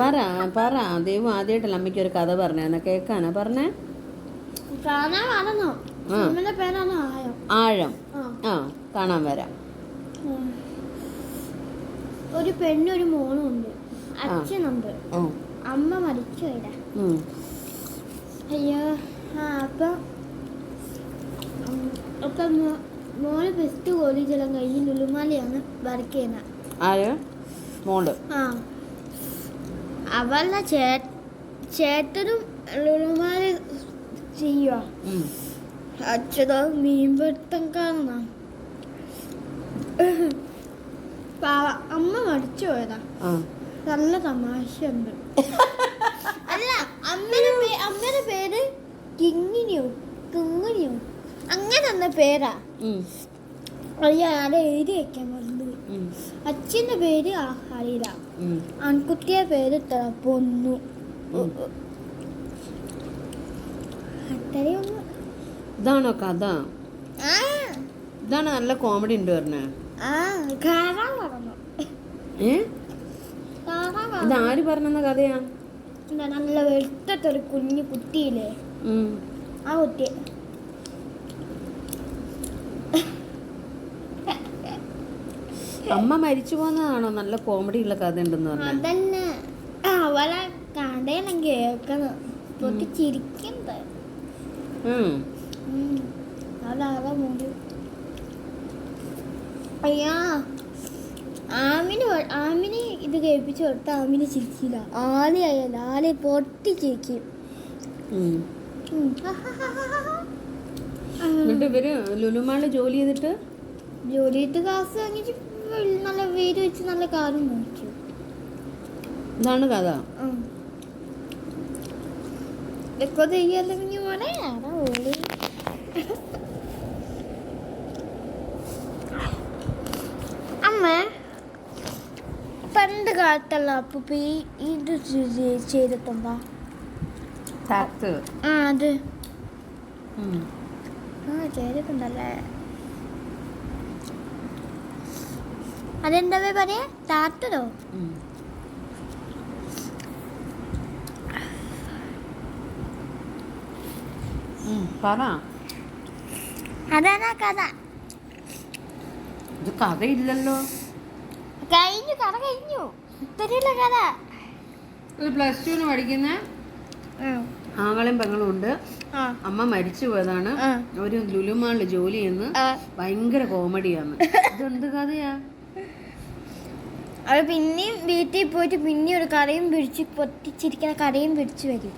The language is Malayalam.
പറ പറ. ദൈവം ആദ്യമായിട്ടല്ല അമ്മയ്ക്ക് ഒരു കഥ പറഞ്ഞ. കേക്കാനാ പറഞ്ഞേ? ആഴം. ആ. കാണാൻ വരാം. ഒരു പെണ്ണും ഒരു മോളും ഉണ്ട്. അച്ഛനുണ്ട്. അമ്മ മരിച്ചു പോയതാ അയ്യോ. ആ അപ്പം അപ്പം മോൾ ബെസ്റ്റ് കോളേജെല്ലാം കഴിഞ്ഞ് ലുലുമാലയാണ് വർക്ക് ചെയ്യുന്നത് ആര്? മോൾ. ആ. അവളുടെ ചേ ചേട്ടനും ലുലുമാരെ ചെയ്യുക അച്ഛത അച്ഛനോ മീൻപിടുത്തം കാണണം പാവ അമ്മ മടിച്ചു പോയതാ. നല്ല തമാശയുണ്ട്. അല്ല അമ്മയുടെ അമ്മയുടെ പേര് കിങ്ങിനിയോ കിങ്ങിനിയോ? അങ്ങനെ എന്ന പേരാ അയ്യാ ആരെ എഴുതി വെക്കാൻ ഉം. അച്ഛന്റെ പേര് ഉം. ആൺകുട്ടിയെ പേര് തിളപ്പൊന്നു പൊന്നു ഇതാണോ കഥ? ഇതാണ് നല്ല കോമഡി ഉണ്ട് പറഞ്ഞേ. ഇത് ആര് പറഞ്ഞ കഥയാ? നല്ല വെളുത്തൊരു കുഞ്ഞു കുട്ടിയില്ലേ? ആ കുട്ടി. അമ്മ മരിച്ചു പോകുന്നതാണോ? നല്ല കോമഡി ഉള്ള കഥ ഉണ്ടെന്ന് പറഞ്ഞേ. അതന്നെ. അവളെ കടയെല്ലാം കേൾക്കണം. പൊട്ടി ചിരിക്കണ്ട. ഉം. അതാകെ മുടി. അയ്യാ ആമിന് ആമിന് ഇത് കേൾപ്പിച്ചു കൊടുത്ത ആമിന് ചിരിക്കില്ല ആലയായാല ആലയെ പൊട്ടി ചിരിക്കും. എന്നിട്ട് ഇവർ ലുലുമാൾ ജോലി ചെയ്തിട്ട്? ജോലിയിട്ട് ക്ലാസ് വാങ്ങിച്ച്. നല്ല വീട് വെച്ച് നല്ല കാറും മേടിച്ചു. ഇതാണ് കഥ. ഇതൊക്കെ മോനെ അമ്മ പണ്ട് കാലത്തുള്ള അപ്പൊ ഈ ഇത് ചെയ്- ചെയ്തിട്ടുണ്ടോ അത്. ആ ചെയ്തിട്ടുണ്ടല്ലേ അതെന്താ പറയാ. ഉം. പറ. അതാണ് കഥ. ഇത് കഥയില്ലല്ലോ. കഴിഞ്ഞു കഥ കഴിഞ്ഞു. ഇത്രയുള്ള കഥ. ഒരു പ്ലസ് ടുവിന് പഠിക്കുന്ന ആങ്ങളും പെങ്ങളും ഉണ്ട്. അമ്മ മരിച്ചു പോയതാണ്. ഒരു ലുലുമാളിൽ ജോലി ചെയ്യുന്നു. ഭയങ്കര കോമഡിയാണ് ഇതെന്ത് കഥയാ? അത് പിന്നെയും വീട്ടിൽ പോയിട്ട് പിന്നെയും ഒരു കറിയും പിടിച്ച് പൊട്ടിച്ചിരിക്കുന്ന കറിയും പിടിച്ച് വരും